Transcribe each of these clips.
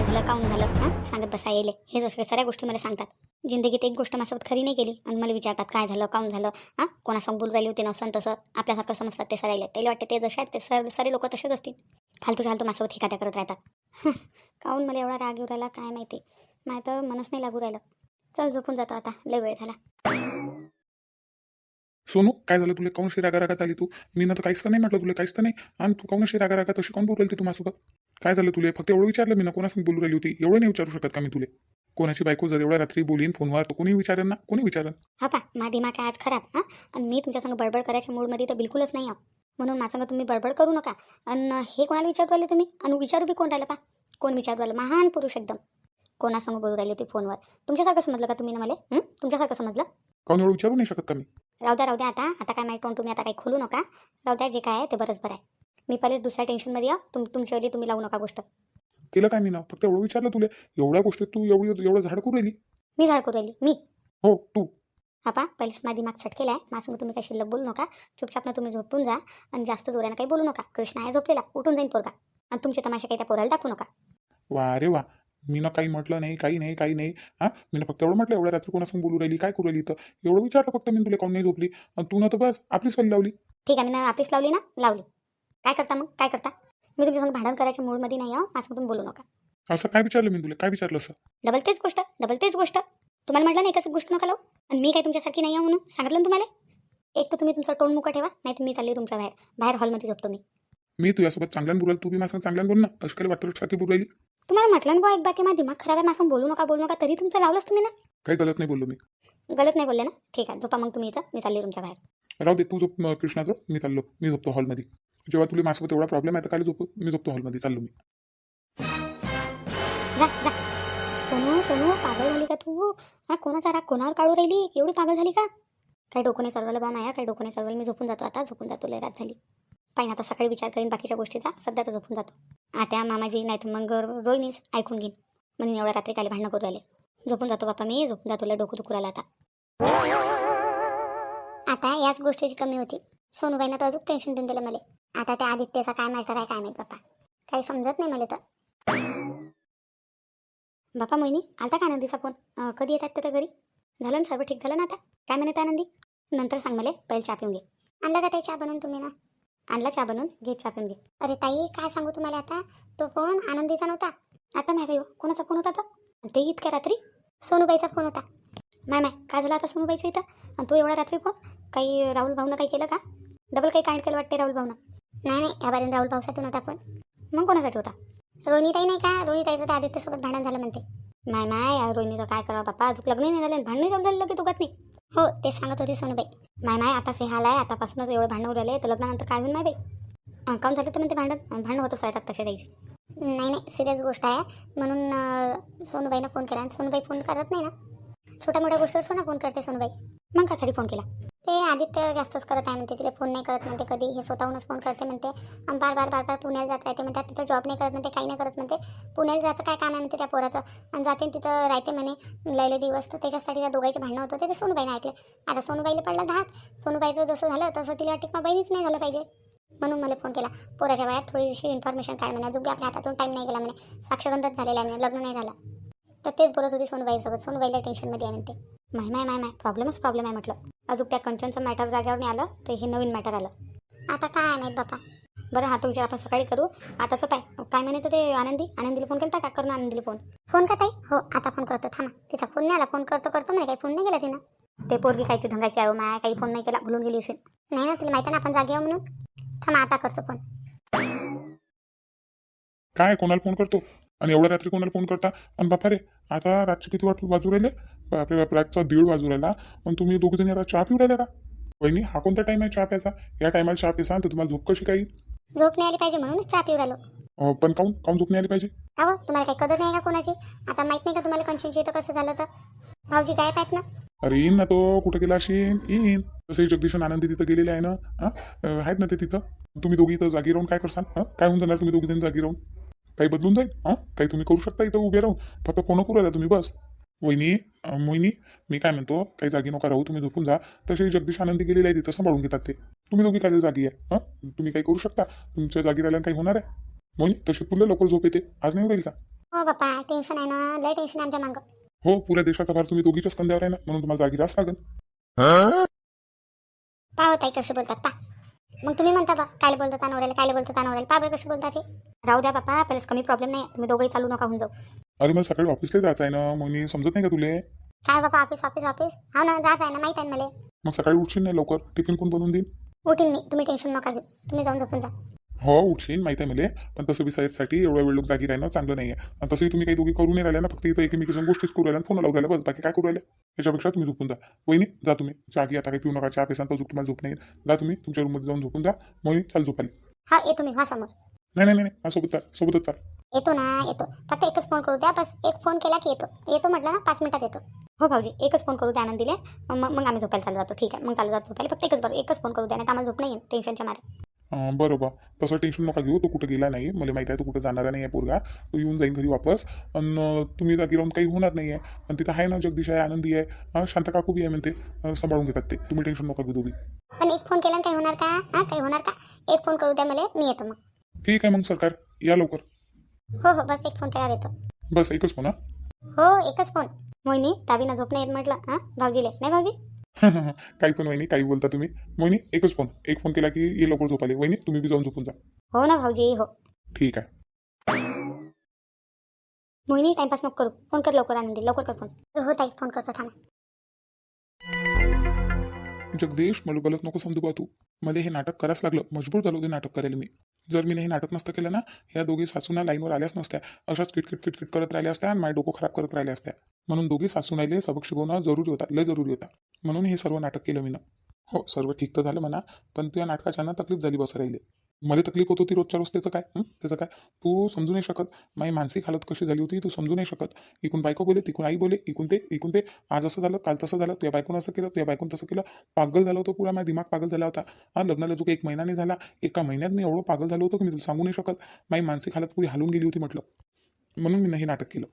काय झालं काऊन झालं हां? सांगत बसा येले. हे जसं साऱ्या गोष्टी मला सांगतात. जिंदगीत एक गोष्ट माझ्यासोबत खरी नाही केली आणि मला विचारतात काय झालं काऊन झालं? हां? कोणासंग बोल राहिली होती नसन तसं आपल्यासारखं समजतात ते सरायले. त्याला वाटते ते जसे आहेत ते सर सारे लोक तसेच असतील. फालतू फालतू माझ्यासोबत हेकाट्या करत राहतात. काऊन मला एवढा राग येऊ राहिला काय माहिती? माझं तर मनच नाही लागू राहिलं. चल झोपून जातो आता. लय वेळ झाला. सोनू काय झालं तुला? काऊन अशी रागारागात आली तू? मी ना तर काहीच तर नाही म्हटलं तुला काहीच तर नाही. आणि तू काऊन अशी रागारागात? अशी काऊन बोलू राहिली तू माझ्यासोबत? काय झालं तुला? फक्त एवढं विचारलं मी ना कोणासून बोलू राहिली होती? एवढं नाही विचारू शकत का मी तुले? कोणाची बायको जर एवढ्या रात्री बोलीन फोनवर तर कोणी विचारेन ना? कोणी विचारेन? हो हा पा मा दिमाग आहे आज खराब हां? आणि मी तुमच्यासंग बडबड करायच्या मूडमध्ये तर बिलकुलच नाही आहो. म्हणून माझ्यासंग तुम्ही बडबड करू नका. आणि हे कोणाला विचारू राहिले तुम्ही? आणि विचारू बी कोण राहिलं पा कोण विचारू राहिलं? महान पुरुष एकदम. कोणासंग बोलू राहिले ते फोनवर तुमच्यासारखं समजलं का तुम्ही ना मला? तुमच्यासारखं समजलं? काऊन एवढं विचारू नाही शकत का मी? राहू द्या राहू द्या आता. आता काय माहीत तुम्ही आता काही खोलू नका. राहू द्या जे काय आहे ते बरंच बरं आहे. मी पहिलेच दुसऱ्या टेन्शनमध्ये या तुम तुमच्यावाली तुम्ही लावू नका गोष्ट. केलं काय मी ना फक्त एवढं विचारलं तुला. एवढ्या गोष्टीत तू एवढी एवढं झाड करू राहिली? मी झाड करू राहिली. मी? हो तू. हा पा पहिलेच माझा दिमाग सटकेला आहे. माझ्यासंग तुम्ही काही शिल्लक बोलू नका. चुपचाप ना तुम्ही झोपून जा आणि जास्त जोरानं काही बोलू नका. कृष्ण आहे झोपलेला. उठून जाईन पोरगा. आणि तुमचे तमाशे काही त्या पोराला दाखवू नका. वा रे वा मी ना काही म्हटलं नाही काही नाही काही नाही. हां? मी फक्त एवढं म्हटलं एवढ्या रात्री कोणासंग बोलू राहिली काय करू राहिली तर एवढं विचारलं फक्त मी तुला काऊन नाही झोपली. तू ना तर बस आपली सल्ली लावली? ठीक आहे मी ना ऑफिस लावली ना? लावली. काय करता मग? काय करता? मी तुमच्यासंग भांडण करायच्या मूडमध्ये नाही आहो माझ्यासंग तुम्ही बोलू नका. असं काय विचारलं मी तुला? काय विचारलं असं? डबल तेच गोष्ट डबल तेच गोष्ट. तुम्हाला म्हटलं नाही कसं गोष्ट नका लावू? आणि मी काय तुमच्यासारखी नाही आहे म्हणून? सांगितलं ना तुम्हाला? एक तर तुम्ही तुमचा टोन मुका ठेवा नाही तर मी चालली तुमच्या बाहेर. बाहेर हॉलमध्ये झोपतो मी. मी तुझ्यासोबत चांगल्यानं बोलाल तू बी माझं चांगल्यानं बोल ना. अशी काही वाटतं सारखी बोलू राहिली? तुम्हाला म्हटलं ना बा एक बाकी माझा दिमाग खराब आहे माझं बोलू नका बोलू नका तरी तुमचं लावलंच तुम्ही ना. काही गलत नाही बोललो मी. गलत नाही बोलले ना? ठीक आहे झोपा मग तुम्ही इथं मी चालली तुमच्या बाहेर. राहू दे तू झोप अं, कृष्णाचं मी चाललो मी झोपतो हॉलमध्ये. जेव्हा तुला माझ्यासोबत एवढा प्रॉब्लेम आहे तर काय झोप मी झोपतो हॉलमध्ये चाललो मी. जा जा. सोनू सोनू पागल झाली का तू? हा कोणाचा राग कोणावर काढू राहिली? एवढी पागल झाली का? काही डोकं नाही सरवलं बा माया काही डोकं नाही सरवलं? मी झोपून जातो आता झोपून जातो लय रात झाली. पाहिजे आता सकाळी विचार करीन बाकीच्या गोष्टीचा सध्या तर झोपून जातो. आत्या मामाजी नाही तर मग रोहिणीच ऐकून घेईन. म्हणून एवढ्या रात्री काही भांडणं करू आले झोपून जातो बापा मी झोपून जातो लय डोकं दुखू राहिलं आता. आता याच गोष्टीची कमी होती. सोनूबाईनं तर अजून टेन्शन देऊन दिलं मला. आता त्या आदित्यचा काय मॅटर आहे काय माहीत बापा काही समजत नाही मला तर. बापा मोहिनी आलता का आनंदीचा फोन कधी येतात ते तर घरी? झालं ना सर्व ठीक? झालं ना आता? काय म्हणत आनंदी? नंतर सांग मला पहिले चहा पिऊन घे. आणला का ते चहा बनवून तुम्ही ना? आणला चहा बनवून घे चहा पण घे. अरे ताई काय सांगू तुम्हाला आता? तो फोन आनंदीचा नव्हता. आता नाही बाई हो, कोणाचा फोन होता तो? ते इतक्या रात्री सोनूबाईचा फोन होता. माय माय काय झालं आता सोनूबाईच्या इथं? आणि तू एवढा रात्री फोन काही राहुल भाऊनं काही केलं का? डबल काही कांड केलं वाटते राहुल भाऊनं? नाही नाही या बारीन राहुल भाऊसाठी नव्हता फोन मग कोणासाठी होता? रोहिणीताई नाही का? रोहिणीताईचं त्या आदित्यसोबत भांडण झालं म्हणते. नाही नाही रोहिणीचं काय करावं बाप्पा? अजून लग्न नाही झालं भांडण झालं की तुगत नाही. हो ते सांगत होती सोनूबाई. माय माय आता हे हाल आहे आतापासूनच एवढं भांडण उरले तर लग्नानंतर काय होईल नाही बाई काम झालं तर म्हणते भांडण? भांडण होतच राहतात तसे द्यायचे. नाही नाही सिरियस गोष्ट आहे. म्हणून सोनूबाईनं फोन केला आणि सोनूबाई फोन करत नाही ना. छोट्या मोठ्या गोष्टीवर फोन फोन करते सोनूबाई. मग कासाठी फोन केला? ते आदित्य जास्तच करत आहे म्हणते तिला फोन नाही करत म्हणते कधी. हे स्वतःहूनच फोन करते म्हणते. आणि बार बार बार बार पुण्याला जात राहते म्हणतात तिथं जॉब नाही करत म्हणते काही नाही करत म्हणते. पुण्याला जायचं काय काम आहे म्हणते त्या पोराचं. आणि जाते आणि तिथं राहते म्हणे लयले दिवस तर त्याच्यासाठी त्या दोघांचे भांडणं होतं ते सोनूबाईने ऐकले. आता सोनूबाईला पडला धाक. सोनूबाईचं जसं झालं तसं तिला वाटते मग बहिणीच नाही झालं पाहिजे. म्हणून मला फोन केला. पोराच्या वयात थोडीशी इन्फॉर्मेशन काढ म्हणे. अजून आपल्या हातातून टाईम नाही गेला म्हणे. साक्षगंधच झालेला आहे म्हणे. लग्न नाही झालं. तर तेच बोलत होती सोनूबाईसोबत. सोनूबाईला टेन्शनमध्ये आहे म्हणते. माय माय माय माय. प्रॉब्लेमच प्रॉब्लेम आहे म्हटलं. अजून त्या कंचनचं मॅटर जागेवर नाही आलं तर हे नवीन मॅटर आलं. आता काय माहीत बापा? बरं हा तो विचार आपण सकाळी करू. आताचं पाय. काय म्हणे तर ते आनंदी? आनंदीला फोन केला का? करून आनंदीला फोन फोन का ताई? हो आता फोन करतो. थांबा. तिचा फोन नाही आला. फोन करतो करतो म्हणे. काही फोन नाही केला तिनं. ते पोरगी खायची ढंगाची आहे माया. काही फोन नाही केला. भुलून गेली असेल. नाही ना तिला माहिती ना आपण जागे म्हणून? थांबा आता करतो फोन काय कोणाला फोन करतो? आणि एवढ्या रात्री कोणाला फोन करता? आणि बापा रे आता रातचे किती वाजू वाजू राहिले? बापरे रातचा दीड वाजू राहिला. आणि तुम्ही दोघ जण चहा पिऊ राहिले का? वहिनी हा कोणता टाईम आहे चहा प्यायचा? या टायमाला चहा पिसा तर तुम्हाला झोप कशी काही? झोप नाही आली पाहिजे म्हणून चहा पिऊ राहिलो. पण काऊन काऊन झोप नाही आली पाहिजे? अहो तुम्हाला काही कदर नाही का कोणाची? आता माहीत नाही का तुम्हाला कंचनची इथं कसं झालं तर? भाऊजी गायब आहेत ना? अरे येईन ना तो. कुठं गेला असेल येईन. तसंही जगदीशन आनंदी तिथं गेलेले आहे ना? हा आहेत ना ते तिथं? तुम्ही दोघी इथं जागी राहून काय करसाल? काय होऊन जाणार तुम्ही दोघी जण जागी राहून? काही बदलून जाईल. हां? काही तुम्ही करू शकता इथं उभे राहून. फक्त फोन करू राहिला तुम्ही बस. वहिनी मोहिनी मी काय म्हणतो काही जागी नका राहू तुम्ही झोपून जा. तसे जगदीश आनंदी गेलेले आहे तिथं सांभाळून घेतात ते. तुम्ही दोघी काय जागी आहे? हां? तुम्ही काही करू शकता? तुमच्या जागी राहिल्यानं काही होणार आहे? मोहिनी तशी पुढलं लवकर झोप येते. आज नाही होईल का? हो बाप्पा टेन्शन आहे ना. लय टेन्शन आहे आमच्या मागं. हो पुऱ्या देशाचा भार तुम्ही दोघीच्याच कंद्यावर आहे ना म्हणून तुम्हाला जागी राहावंच लागेल. कसे बोलतात पा मग तुम्ही म्हणता बा काय बोलतात अनवरेल काय बोलतात अनवरेल पा बरं कसे बोलतात हे? राहू द्या बापा आपल्याला कमी प्रॉब्लेम नाही तुम्ही दोघंही चालू नका होऊन जाऊ. अरे मला सकाळी ऑफिसला जायचं आहे ना. मग समजत नाही का तुले? काय बापा ऑफिस ऑफिस ऑफिस हा ना जात आहे ना माहीत आहे मला. मग सकाळी उठशील नाही लवकर? टिफिन कोण बनवून देईन? उठीन मी. तुम्ही टेन्शन नका घेऊ. तुम्ही जाऊन झोपून जा. हो उठशील माहिती आहे मला. पण तसं बी साईजसाठी एवढा वेळ लोक जागी राहणं चांगलं नाही आहे आणि तसंही तुम्ही काही दोघी करू नाही राहिल्या ना फक्त इथं एकमेकीच्या गोष्टीच करू राहिल्या फोन लावू राहिल्या बस बाकी काय करू राहिले? याच्यापेक्षा तुम्ही झोपून जा. वहिनी जा तुम्ही. जागी आता काही पिऊ नका. चहा पेसान तर झोप तुम्हाला झोप नाही. जा तुम्ही तुमच्या रूममध्ये जाऊन झोपून जा. मोहिनी चाल झोपाली हा येतो मी हा समोर. नाही नाही नाही सोबत चाल सोबतच चाल. येतो ना येतो. फक्त एकच फोन करू द्या. बस एक फोन केला की येतो. येतो म्हटलं ना पाच मिनिटात येतो. हो भाऊजी एकच फोन करू द्या आनंदीले. मग मग आम्ही झोपायला चालू जातो. ठीक आहे मग चालू जातो झोपायला. फक्त एकच बरं एकच फोन करू द्या नाही तर आम्हाला झोप नाही टेन्शनच्या मारे. अं, बरं बा तसं टेन्शन नका घेऊ. तो कुठं गेला नाही. मला माहिती आहे तो कुठं जाणारा नाही आहे पोरगा. तो येऊन जाईन घरी वापस. आणि तुम्ही जागी राहून काही होणार नाही आहे आणि तिथं आहे ना जगदीश आहे आनंदी आहे. अं, शांत काकू बी आहे म्हणते. अं, सांभाळून घेतात ते. तुम्ही टेन्शन नका घेऊ दोघी. पण एक फोन केला काही होणार का? हा काही होणार का? एक फोन करू द्या मला मी येतो मग. ठीक आहे मग सरकार. या लवकर. हो हो बस एक फोन केला येतो. बस एकच फोन हा. हो एकच फोन मोहिनी ताबीना झोप नाही येत म्हटलं. हां भाऊजीले. नाही भाऊजी? काही पण वहिनी काही बोलता तुम्ही. मोहिनी एकच फोन एक फोन केला की ये लवकर झोपाले वहिनी तुम्ही बी जाऊन झोपून जा. हो ना भाऊजी हो. ठीक आहे. मोहिनी टाइमपास नको करू. फोन कर लवकर आनंदी. लवकर कर फोन हो ताई फोन करतो. थांबा. जगदीश मला गलत नको समजू बा तू. मला हे नाटक करायच लागलं. मजबूर झालो ते नाटक करायला मी. जर मी हे नाटक नसतं केलं ना ह्या दोघी सासूना लाईनवर आल्याच नसत्या. अशाच किटकिट किटकिट करत राहिल्या असत्या आणि माय डोकं खराब करत राहिल्या असत्या. म्हणून दोघी सासूनाईले सबक शिकवणं जरुरी होता लय जरुरी होता. म्हणून हे सर्व नाटक केलं मी ना हो सर्व ठीक तर झालं म्हणा पण तुझ्या नाटकाच्या ना तकलीफ झाली बस राहिले. मला तकलीफ होत होती रोजच्या रोज त्याचं काय? त्याचं काय? तू समजू नाही शकत. माझी मानसिक हालत कशी झाली होती तू समजू नाही शकत. इकून बायको बोले तिकून आई बोले इकून ते इकून ते. आज असं झालं काल तसं झालं तुझ्या बायकून असं केलं तुझ्या बायकून तसं केलं. पागल झालं होतं पुरा माझा दिमाग पागल झाला होता. हा लग्नाला जो काही एक महिना नाही झाला एका महिन्यात मी एवढं पागल झालो होतो की मी तुला सांगू नाही शकत. माझी मानसिक हालत पुरी हलून गेली होती म्हटलं. म्हणून मी नाही नाटक केलं.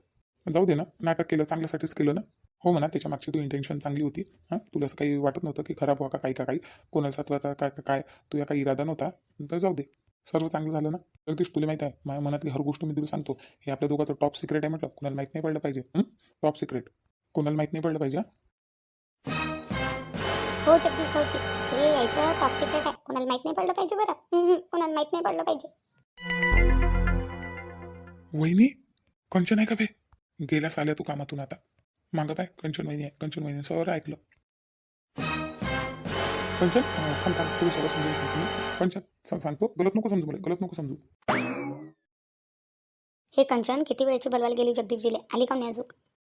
जाऊ दे ना नाटक केलं चांगल्यासाठीच केलं ना. हो म्हणा त्याच्या मागची तू इंटेन्शन चांगली होती. हां तुला असं काही वाटत नव्हतं की खराब व्हा का काही का काही. कोणाला सत्वाचा काय का काय तुझ्या काही इरादा नव्हता. तर जाऊ दे. सर्व चांगलं झालं ना? जगदीश तुला माहिती आहे माझ्या मनातली हर गोष्ट मी तुला सांगतो. हे आपल्या दोघांचं टॉप सिक्रेट आहे म्हटलं कोणाला माहीत नाही पडलं पाहिजे. टॉप सिक्रेट कोणाला माहीत नाही पडलं पाहिजे हं? जगदीश भाऊजी. हे यायचं टॉप सिक्रेट आहे. कोणाला माहीत नाही पडलं पाहिजे बरं. कोणाला माहीत नाही पडलं पाहिजे. वहिनी कंचन आहे का बे? गेल्यास आल्या तू कामातून आता. मागं पाय कंचन वहिनी आहे कंचन वहिनी सर ऐकलं कंचन थांब थांब तुला सगळं समजून सांगतो मी कंचन सांगतो गलत नको समजू मला गलत नको समजू हे कंचन किती वेळची बोलवायला गेली जगदीपजीले आली का नाही अजून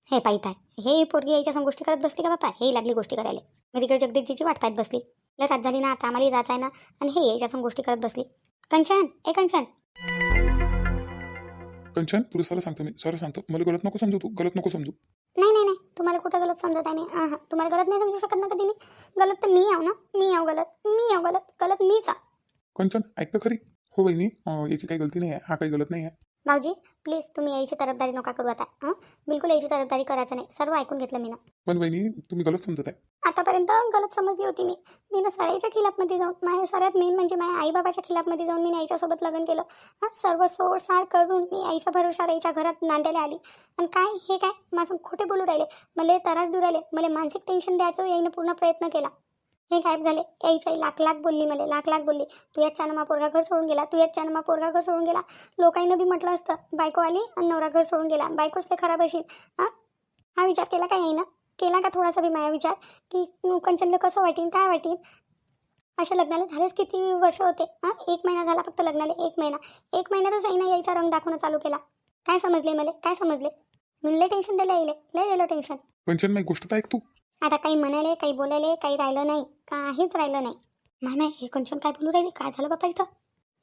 हे पाहित आहे हे पोरगी यायच्या संग गोष्टी करत बसली का बापा हे लागली गोष्टी करायला मी तिकडे जगदीपजीची वाट पाहत बसली लय रात झाली ना आता आम्हाला जात आहे ना आणि हे यायच्या संग गोष्टी करत बसली कंचन ए कंचन कंचन तुला सरळ सांगतो मी. सरळ सांगतो. मला गलत नको समजू तू. गलत नको समजू. नाही नाही नाही. तुम्हाला कुठं गलत समजत आहे मी? हां हां. तुम्हाला गलत नाही समजू शकत ना कधी मी? गलत तर मी आहो ना? मी आहो गलत. मी आहो गलत. गलत मीच कंचन ऐकतं खरी. हो अं, याची काही गलती नाही आहे. हा काही गलत नाही आहे. भाऊजी प्लीज तुम्ही यायची तरफदारी नका करू आता हां? बिलकुल यायची तरफदारी करायचं नाही सर्व ऐकून घेतलं मी ना. पण वहिनी तुम्ही गलत समजत आहे. आतापर्यंत गलत समजली होती मी. मी ना सराईच्या खिलाफमध्ये जाऊन माझ्या सगळ्यात मेन म्हणजे माझ्या आईबाबाच्या खिलाफमध्ये जाऊन मी याच्यासोबत लग्न केलं. हां? सर्व सोड सार करून मी आईच्या भरोशावर आईच्या घरात नांदायला आली. आणि काय हे काय? माझं खोटे बोलू राहिले. मला त्रास देऊ राहिले. मला मानसिक टेन्शन द्यायचं याईनं पूर्ण प्रयत्न केला. हे गायब झाले. यायची आई लाख लाख बोलली मला लाख लाख बोलली. तू याच मा पोरगा घर सोडून गेला तू याच्यानं मा पोरगा घर सोडून गेला. लोकांनी बी म्हटलं असतं बायको आली आणि नवरा घर सोडून गेला. बायकोच ते खराब असेल हां? हा विचार केला का ना केला का थोडासा बी माया विचार? की कंचनला कसं वाटेल काय वाटेल अशा लग्नाला झालेच किती वर्ष होते. हां? एक महिना झाला फक्त लग्नाला एक महिना. एक महिन्यातच आईना यायचा रंग दाखवणं चालू केला. काय समजले मला? काय समजले? मी लय टेन्शन द्यायला येईल लय दिलं टेन्शन कंचन माझी गोष्ट ऐक तू. आता काही म्हणाले काही बोलायले काही राहिलं नाही काहीच राहिलं नाही. नाही हे कंचन काय बोलू राहिले? काय झालं बापा इथं?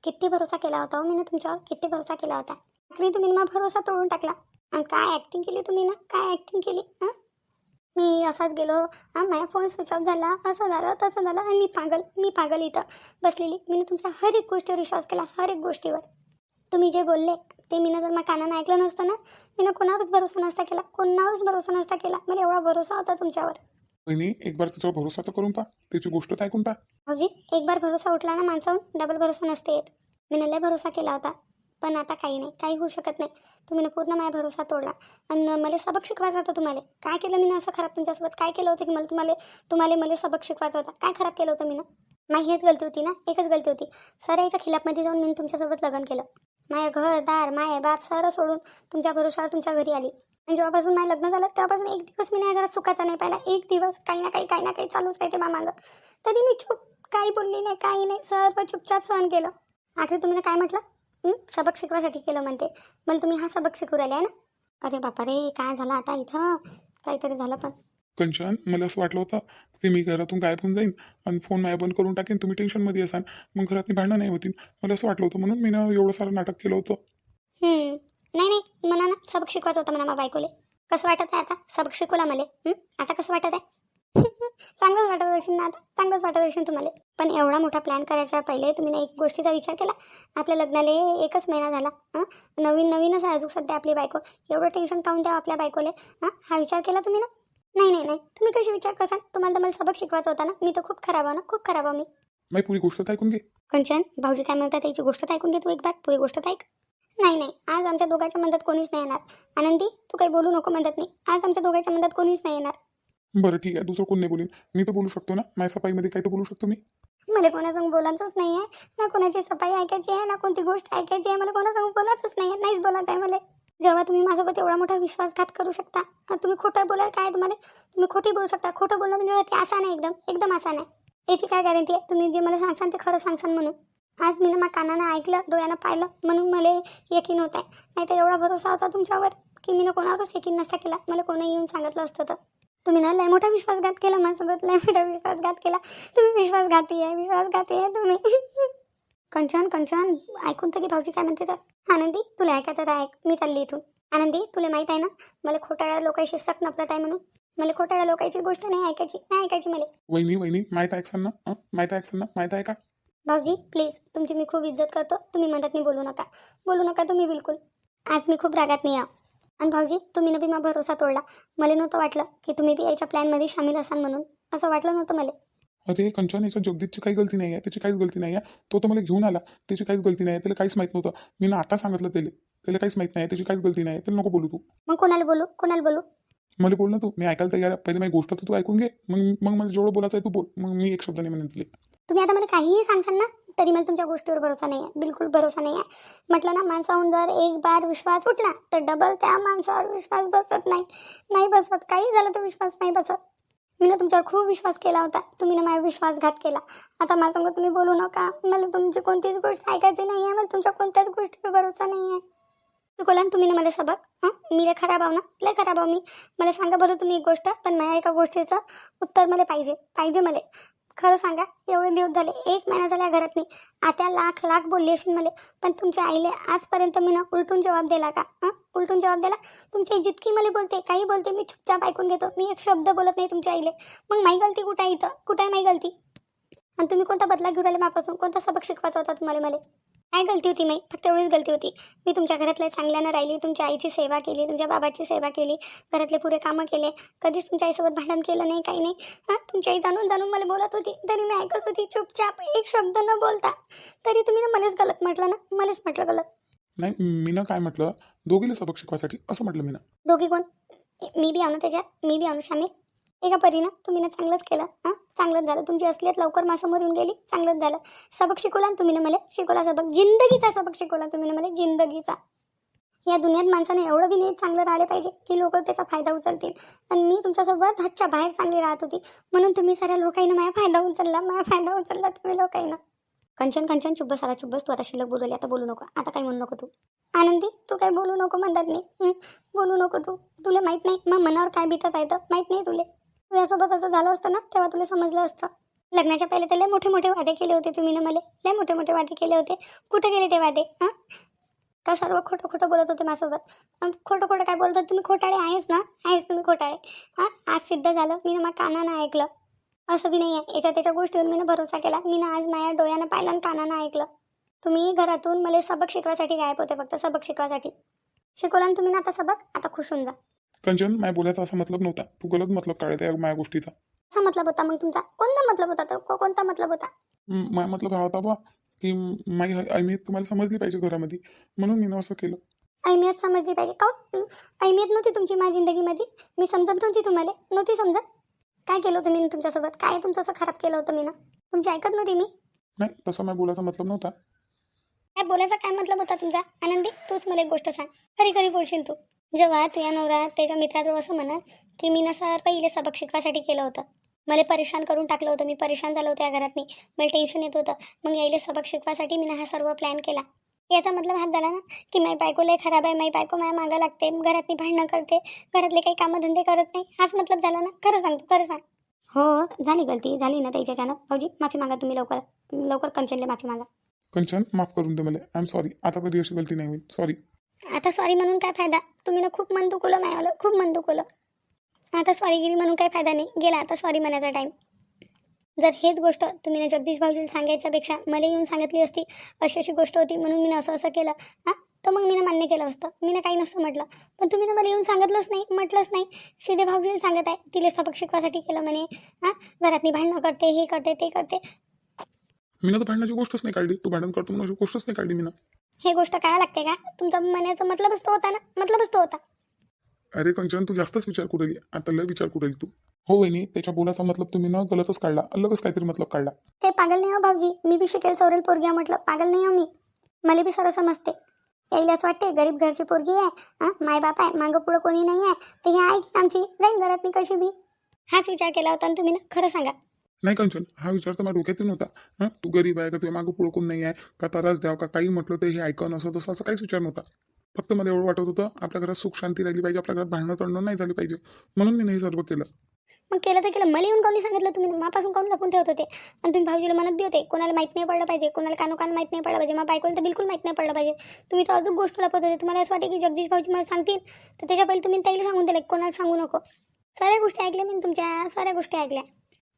किती भरोसा केला होता हो मी ना तुमच्यावर? किती भरोसा केला होता? तरी तुम्ही मग भरोसा तोडून टाकला. आणि काय ॲक्टिंग केली तुम्ही ना? काय ॲक्टिंग केली? हां? मी असाच गेलो हां माझा फोन स्विच ऑफ झाला असं झालं तसं झालं आणि मी पागल मी पागल इथं बसलेली. मी तुमचा तुमच्या हर एक गोष्टीवर विश्वास केला हर एक गोष्टीवर. तुम्ही जे बोलले ते मी जर मग कानानं ऐकलं नसतं ना मी ना कोणावरच भरोसा नसता केला कोणावरच भरोसा नसता केला. मला एवढा भरोसा होता तुमच्यावर. वहिनी एक बार त्याच्यावर भरोसा तर करून पहा. त्याची गोष्ट तर ऐकून पहा. भाऊजी एक बार भरोसा उठला ना माणसाहून डबल भरोसा नसते येत. मी लय भरोसा केला होता पण आता काही नाही काही होऊ शकत नाही. तुम्ही पूर्ण माझा भरोसा तोडला. आणि मला सबक शिकवायचा होता तुम्हाला. काय केलं मी असं खराब तुमच्यासोबत? काय केलं होतं की मला तुम्हाला तुम्हाला मला सबक शिकवायचा होता? काय खराब केलं होतं मी ना माझी हेच गलती होती ना एकच गलती होती. सर याच्या खिलाफमध्ये जाऊन मी तुमच्यासोबत लग्न केलं. माय घर दार माय बाप सर सोडून तुमच्या भरोशावर तुमच्या घरी आली. आणि जेव्हापासून माझं लग्न झालं तेव्हापासून एक दिवस मी नाही घरात सुखाचा नाही पाहिला. एक दिवस काही ना काही काही ना काही चालूच राहते मा मागं तरी मी चूप काही बोलली नाही काही नाही. सर्व चुपचाप सहन केलं. आखरी तुम्ही काय म्हटलं? सबक शिकवासाठी केलं म्हणते. मला तुम्ही हा सबक शिकू राहिले आहे ना? अरे बापा रे काय झालं आता इथं? काहीतरी झालं पण. कंचन मला असं वाटलं होतं की मी घरातून गायब होऊन जाईन आणि फोन माया बंद करून टाकेन. तुम्ही टेन्शनमध्ये असाल. मग घरातली भांडणं नाही होतील. मला असं वाटलं होतं. म्हणून मी ना एवढं सारं नाटक केलं होतं. नाही नाही. मला ना सबक शिकवायचं होतं म्हणा बायकोले. कसं वाटत आहे आता? सबक शिकवला मला. हं? आता कसं वाटत आहे? चांगलंच वाटत असेल ना आता? चांगलंच वाटत असेल तुम्हाला. पण एवढा मोठा प्लॅन करायच्या पहिले तुम्ही ना एक गोष्टीचा विचार केला. आपल्या लग्नाला एकच महिना झाला. नवीन नवीनच आहे अजून सध्या आपली बायको. एवढं टेन्शन काढून द्यावं आपल्या बायकोले. हा विचार केला तुम्ही ना? नाही नाही नाही. तुम्ही कशी विचार करसाल तुम्हाला तर मला सबक शिकवायचा होता ना. मी तर खूप खराब आहे ना. खूप खराब आहे मी. पुरी गोष्ट तर ऐकून घे. कंचन भाऊजी काय म्हणतात त्याची गोष्ट तर ऐकून घे तू एक बार पुरी गोष्ट तर ऐक. नाही नाही. आज आमच्या दोघांच्या मदत कोणीच नाही येणार. आनंदी तू काही बोलू नको म्हणत नाही. आज आमच्या दोघांच्या मदत कोणीच नाही येणार. बरं ठीक आहे. दुसरं कोण नाही बोलेन मी तर बोलू शकतो ना. माझ्या सफाईमध्ये काय तर बोलू शकतो मी. मला कोणासंग बोलायचंच नाही आहे ना कोणाची सफाई ऐकायची आहे ना कोणती गोष्ट ऐकायची आहे. मला कोणासंग बोलायचंच नाही आहे नाहीच बोलायचं आहे मला. जेव्हा तुम्ही माझ्यासोबत एवढा मोठा विश्वासघात करू शकता तुम्ही खोटं बोलाल काय तुम्हाला? तुम्ही खोटी बोलू शकता. खोटं बोलणं म्हणजे ते आसान आहे एकदम एकदम आसान आहे याची काय गॅरंटी आहे? तुम्ही जे मला सांगसान ते खरं सांगसान म्हणून. आज मी ना कानानं ऐकलं डोळ्यानं पाहिलं म्हणून मला यकीन होत आहे. नाही तर एवढा भरोसा होता तुमच्यावर की मी ना कोणावरच यकीन नसता केला. मला कोणी येऊन सांगितलं असतं तर. तुम्ही ना लय मोठा विश्वासघात केला माझ्यासोबत लय मोठा विश्वासघात केला. तुम्ही विश्वासघाती आहे विश्वासघाती आहे तुम्ही. कंचन कंचन ऐकून तर की भाऊजी काय म्हणते तर. आनंदी तुला ऐकायचं तर ऐक. मी चालली इथून. आनंदी तुला माहीत आहे ना मला खोटाळ्या लोकांशी सक्त नफरत आहे म्हणून. मला खोटाळ्या लोकांची गोष्ट नाही ऐकायची नाही ऐकायची मला. वहिनी वहिनी माहीत ऐकसान ना? माहीत ऐकसान ना माहीत आहे का? भाऊजी प्लीज तुमची मी खूप इज्जत करतो. तुम्ही म्हणत नाही बोलू नका. बोलू नका तुम्ही बिलकुल. आज मी खूप रागात नाही आहे. आणि भाऊजी तुम्ही ना बी माझा भरोसा तोडला. मला नव्हतं वाटलं की तुम्ही बी याच्या प्लॅनमध्ये सामील असाल म्हणून. असं वाटलं नव्हतं मला. अरे कंचन याच्या जगदीशची काही गलती नाही आहे त्याची काहीच गलती नाही आहे तो तर मला घेऊन आला त्याची काहीच गलती नाही आहे त्याला काहीच माहीत नव्हतं. मी ना आता सांगितलं त्याला त्याला काहीच माहीत नाही त्याची काहीच गलती नाही त्याला नको बोलू तू. मग कोणाला बोलू? कोणाला बोलू? मला बोल ना तू मी ऐकायला तयार आहे. पहिले माझी गोष्ट तर तू ऐकून घे. मग मग मला जेवढं बोलायचं आहे तू बोल. मग मी एक शब्द नाही म्हणेन तुला. तुम्ही आता मला काहीही सांगसाल ना तरी मला तुमच्या गोष्टीवर भरोसा नाही आहे बिलकुल भरोसा नाही आहे म्हटलं ना माणसाहून जर एक बार विश्वास उठला तर डबल त्या माणसावर विश्वास बसत नाही. नाही बसत. काही झालं तर विश्वास नाही बसत. मी ना तुमच्यावर खूप विश्वास केला होता. तुम्ही ना माझा विश्वासघात केला. आता माझ्यासंग तुम्ही बोलू नका. मला तुमची कोणतीच गोष्ट ऐकायची नाही आहे. मला तुमच्या कोणत्याच गोष्टीवर भरोसा नाही आहे. बोला ना तुम्ही ना मला सबक हां? मी लय खराब आहो ना? लय खराब आहो मी. मला सांगा बरं तुम्ही एक गोष्ट पण माझ्या एका गोष्टीचं उत्तर मला पाहिजे. पाहिजे मला. खरं सांगा एवढे दिवस झाले एक महिना झाला घरात नाही आता लाख लाख बोलली असेल मला पण तुमच्या आईले आजपर्यंत मी ना उलटून जवाब दिला का? हां उलटून जवाब दिला? तुमची आई जितकी मला बोलते? काही बोलते मी चुपचाप ऐकून घेतो. मी एक शब्द बोलत नाही तुमच्या आईले. मग माई गलती कुठं आहे इथं? कुठं आहे माई गलती? आणि तुम्ही कोणता बदला घेऊन राहिले मापासून? कोणता सबक शिकवायचा होता तुम्हाला मला? काय गलती होती माई? फक्त एवढीच गलती होती. मी तुमच्या घरातल्या चांगल्यानं राहिली तुमच्या आईची सेवा केली तुमच्या बाबाची सेवा केली घरातले पुरे कामं केले. कधीच तुमच्या आईसोबत भांडण केलं नाही काही नाही. हां तुमची आई जाणून जाणून मला बोलत होती. तरी मी ऐकत होती चुपचाप एक शब्द न बोलता. तरी तुम्ही ना मलाच गलत म्हटलं ना? मलाच म्हटलं गलत. नाही मी ना काय म्हटलं? दोघीला सबक शिकवायसाठी असं म्हटलं मी ना. दोघी कोण? मी बी ना त्याच्यात? मी बी ना शामील? एका परीनं तुम्ही ना चांगलंच केलं हां? चांगलंच झालं. तुमची असलीत लवकर मासामोर येऊन गेली. चांगलंच झालं. सबक शिकवला ना तुम्ही ना मला? शिकवला सबक? जिंदगीचा सबक शिकवला तुम्ही ना मला? जिंदगीचा. या दुनियात माणसाने एवढं बी नाही चांगलं राहिले पाहिजे की लोक त्याचा फायदा उचलतील. आणि मी तुमच्यासोबत हातच्या बाहेर चांगली राहत होती. म्हणून तुम्ही साऱ्या लोकांना माझा फायदा उचलला. माझा फायदा उचलला तुम्ही लोकांना. कंचन कंचन चुब्बस सारा चुब्बस तू आता शिल्लक बोलवली. आता बोलू नको. आता काही म्हणू नको तू? आनंदी तू काही बोलू नको म्हणतात नाही बोलू नको तू. तुला माहीत नाही. मग मनावर काय बितत आहे तर? माहीत नाही तुले. तुझ्यासोबत असं झालं असतं ना तेव्हा तुला समजलं असतं. लग्नाच्या पहिले तर लय मोठे मोठे वादे केले होते तुम्ही ना मला. लय मोठे मोठे वादे केले होते. कुठे गेले ते वादे हां? का सर्व खोटं खोटं बोलत होते माझ्यासोबत. खोटं खोटं काय बोलत होते? तुम्ही खोटाळे आहेस ना? आहेस तुम्ही खोटाळे. हां? आज सिद्ध झालं. मी ना माझ्या कानानं ऐकलं. असं बी नाही आहे याच्या त्याच्या गोष्टीवर मी ना भरोसा केला. मी ना आज माझ्या डोळ्यानं पाहिलं आणि कानानं ऐकलं. तुम्ही घरातून मला सबक शिकवायसाठी गायब होते फक्त. सबक शिकवायसाठी. शिकवलं ना तुम्ही ना आता सबक? आता खुश होऊन जा. कंचन माझ्या बोलायचा असा मतलब नव्हता. तू गलत मतलब काढत आहे माझ्या गोष्टीचा. असा मतलब होता मग तुमचा? कोणता मतलब होता तो? को- कोणता मतलब होता? म- माझा मतलब हा होता बा की माई अहमियत तुम्हाला समजली पाहिजे घरामध्ये. म्हणून मी असं केलं. अहमियत समजली पाहिजे. काऊन अहमियत नव्हती तुमची माझ्या जिंदगीमध्ये. मी समजत नव्हती तुम्हाला. नव्हती समजत? काय केलं होतं मी तुमच्यासोबत? काय तुमचं असं खराब केलं होतं मी ना? तुमची ऐकत नव्हती मी? नाही तसं माझ्या बोलायचा मतलब नव्हता. काय बोलायचा काय मतलब होता तुमचा? आनंदी तूच मला एक गोष्ट सांग. खरी खरी बोलशील तू. जेव्हा तुझ्या नवरा त्याच्या मित्राजवळ असं म्हणा की मी ना सर पहिले सबक शिकवासाठी केलं होतं. मला परेशान करून टाकलं होतं. मी परेशान झालं होतं या घरात मी मला टेन्शन येत होतं. मग यायले सबक शिकवासाठी मी हा सर्व प्लॅन केला. याचा मतलब हात झाला ना की माई बायको लय खराब आहे. माई बायको माझ्या मागं लागते. घरातली भांडणं करते. घरातले काही कामधंदे करत नाही. हाच मतलब झाला ना. खरं सांग तू खरं सांग. हो झाली गलती. झाली ना त्याच्याच्यानं भाऊजी माफी मागा तुम्ही लवकर. लवकर कंचनले माफी मागा. कंचन माफ करून दे मला. आय एम सॉरी आता कधी अशी गलती नाही होईल. सॉरी आता सॉरी म्हणून काय फायदा? तुम्ही ना खूप मन दुखवलं मायावलं खूप मन दुखवलं आता सॉरी गिरी म्हणून काय फायदा नाही. गेला आता सॉरी म्हणायचा टाईम जर हेच गोष्ट तुम्ही ना जगदीश भाऊजीला सांगायच्यापेक्षा मला येऊन सांगितली असती अशी अशी गोष्ट होती म्हणून मी असं असं केलं हां? तर मग मी ना मान्य केलं असतं. मी ना काही नसतं म्हटलं. पण तुम्ही ना मला येऊन सांगितलंच नाही म्हटलंच नाही. सीधे भाऊजीला सांगत आहे तिला सबक शिकवासाठी केलं म्हणे हां? घरातली भांडणं करते हे करते ते करते. मी ना तर भांडणाची गोष्टच नाही काढली. तू भांडण करतो म्हणून अशी गोष्टच नाही काढली मी ना हे गोष्ट काय लागते का? तुमचा म्हणायचा मतलबच तो होता ना? मतलबच तो होता. अरे कंचन तू जास्तच विचार करू राहिली. आता लय विचार करू राहिली तू. हो वहिनी त्याच्या बोलाचा मतलब तुम्ही ना गलतच काढला. अलगच काहीतरी मतलब काढला. ते पागल नाही हो भाऊजी. मी बी शिकेल सवरेल पोरगी आहे म्हटलं. पागल नाही हो मी. मला बी सर्व समजते. यायलाच वाटते गरीब घरची पोरगी आहे. हां मायबाप आहे. मागं पुढं कोणी नाही आहे. तर हे आहे की आमची. जाईन घरातली कशी बी. हाच विचार केला होता ना तुम्ही ना? खरं सांगा. नाही कंचन हा विचार तर माझ्या डोक्यात नव्हता हां तू गरीब आहे का? तुझ्या मागं पुढं कोण नाही आहे? का त्रास द्याव का काही म्हटलं तर हे ऐकन असं तसं असं काहीच विचार नव्हता. फक्त मला एवढं वाटत होतं आपल्या घरात सुख शांती राहिली पाहिजे आपल्या घरात भांडणं तंडणं नाही झाली पाहिजे. म्हणून मी हे सर्व केलं. मग केलं तर केलं. मला येऊन कोणी सांगितलं तुम्ही? मापासून कोण लपून ठेवत होते? आणि तुम्ही भाऊजीला म्हणत बी होते कोणाला माहीत नाही पडलं पाहिजे कोणाला कानोकान माहीत नाही पडलं पाहिजे मग बायकोला तर बिलकुल माहीत नाही पडलं पाहिजे. तुम्ही तर अजून गोष्ट लपत होते. तुम्हाला असं वाटते की जगदीश भाऊजी मला सांगतील? तर त्याच्या पहिले तुम्ही त्याला सांगून दिले. कोणाला सांगू नको. साऱ्या गोष्टी ऐकल्या मी तुमच्या साऱ्या गोष्टी ऐकल्या.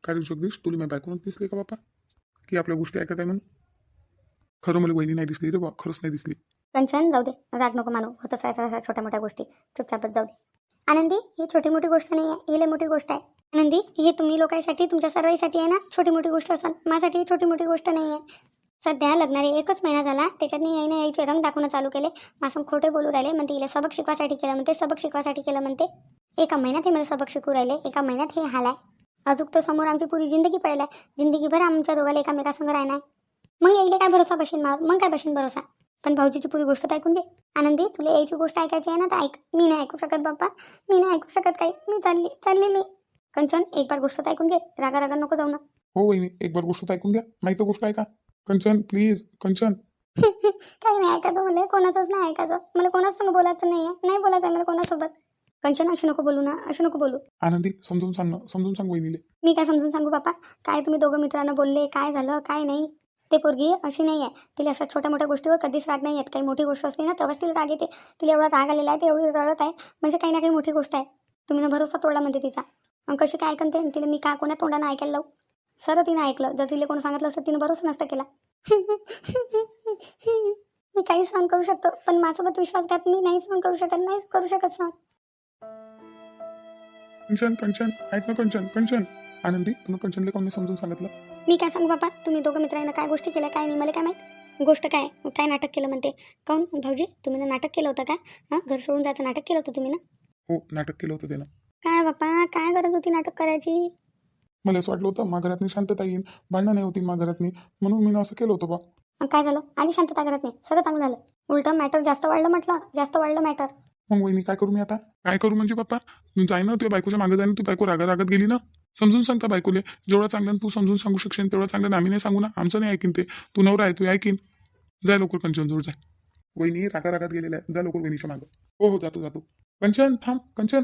काय जगदीश तुला मी बायकोनं दिसली का बापा? की आपल्या गोष्टी ऐकत आहे म्हणून. खरं मला वहिनी नाही दिसली रे बा खरंच नाही दिसली. कंचन जाऊ दे राग नको मानू होतच राहतात छोट्या मोठ्या गोष्टी. चुपचापच जाऊ दे. आनंदी ही छोटी मोठी गोष्ट नाही आहे ही लई मोठी गोष्ट आहे. आनंदी हे तुम्ही लोकांसाठी तुमच्या सर्वांसाठी आहे ना छोटी मोठी गोष्ट असेल माझ्यासाठी ही छोटी मोठी गोष्ट नाही आहे. सध्या लग्नाला एकच महिना झाला त्याच्यात मी यायनं यायचे रंग दाखवणं चालू केले. मासम खोटे बोलू राहिले म्हणते हिला सबक शिकवासाठी केलं म्हणते सबक शिकवासाठी केलं म्हणते. एका महिन्यात हे मला सबक शिकू राहिले एका महिन्यात हे हाल आहे. अजून तर समोर आमची पुरी जिंदगी पडेल आहे जिंदगीभर आमच्या दोघाला एकामेकासंग राहणार. मग यायला काय भरोसा बशीन मा मग काय बशीन भरोसा? पण भाऊजीची पुरी गोष्ट तर ऐकून घे. आनंदी तुला यायची गोष्ट ऐकायची आहे ना तर ऐक. मी नाही ऐकू शकत बाप्पा. मी नाही ऐकू शकत काही. मी चालली चालली मी. कंचन एक बार गोष्ट तर ऐकून घे. रागा रागा नको जाऊ ना. हो वहिनी एक बार गोष्ट ऐकून घ्या. माहिती गोष्ट ऐका. कंचन प्लीज कंचन. काही नाही ऐकायचं मला कोणाचंच नाही ऐकायचं. मला कोणाच संग बोलायचं नाही आहे नाही बोलायचं मला कोणासोबत. कंचन अशी नको बोलू ना अशी नको बोलू. आनंदी समजून सांग ना समजून सांग वहिनीले. मी काय समजून सांगू बापा? काय तुम्ही दोघं मित्रांना बोलले काय झालं काय नाही? ते पोरगी अशी नाही आहे तिला अशा छोट्या मोठ्या गोष्टीवर कधीच राग नाही येत काही मोठी गोष्ट असते ना तेव्हाच तिला राग येते. तिला एवढा राग आलेला आहे ते एवढी रडत आहे. म्हणजे काही ना काही मोठी गोष्ट आहे. तुम्ही ना भरोसा तोडला म्हणते तिचा. मग कशी काय ऐकन ते? तिला मी का कोणा तोंडानं ऐकायला लावू? सर तिनं ऐकलं. जर तिला कोणी सांगितलं असतं तिनं भरोसा नसतं केला. मी काही सहन करू शकतो पण माझ्यासोबत विश्वासघात मी नाही सहन करू शकत नाही करू शकत सहन. कंचन कंचन ऐक ना कंचन कंचन. आनंदी तुम्ही कंचनले कोणी समजून सांगितलं? मी काय सांगू बाबा? तुम्ही दोघं मित्रांना काय गोष्टी केल्या काय नाही मला काय माहीत? गोष्ट काय? काय नाटक केलं म्हणते? काऊन भाऊजी? तुम्ही ना नाटक केलं होतं का? हां? घर सोडून जायचं नाटक केलं होतं तुम्ही ना? हो नाटक केलं होतं त्यानं काय बापा काय गरज होती नाटक करायची? मला असं वाटलं होतं माझ्या घरातनी शांतता येईल भांडणं नाही होती माझ्या घरातनी म्हणून मी असं केलं होतं बा. काय झालं? आधी शांतता करत नाही सर्व चांगलं झालं. उलटं मॅटर जास्त वाढलं म्हटलं. जास्त वाढलं मॅटर हो, मग वहिनी काय करू मी आता? काय करू म्हणजे पप्पा? जाय ना तुझ्या बायकोच्या मागे जाय ना तू बायको रागा रागात गेली ना? समजून सांगता बायकोले. जेवढा चांगलं तू समजून सांगू शकशील तेवढा चांगलं आम्ही नाही सांगू ना. आमचं नाही ऐकीन ते. तू नवरा आहे तू ऐकीन. जाय लवकर कंचन जोड जाय. वहिनी रागा रागात गेलेला आहे जा लवकर वहिनीच्या मागं. हो हो जातो जातो. कंचन थांब कंचन.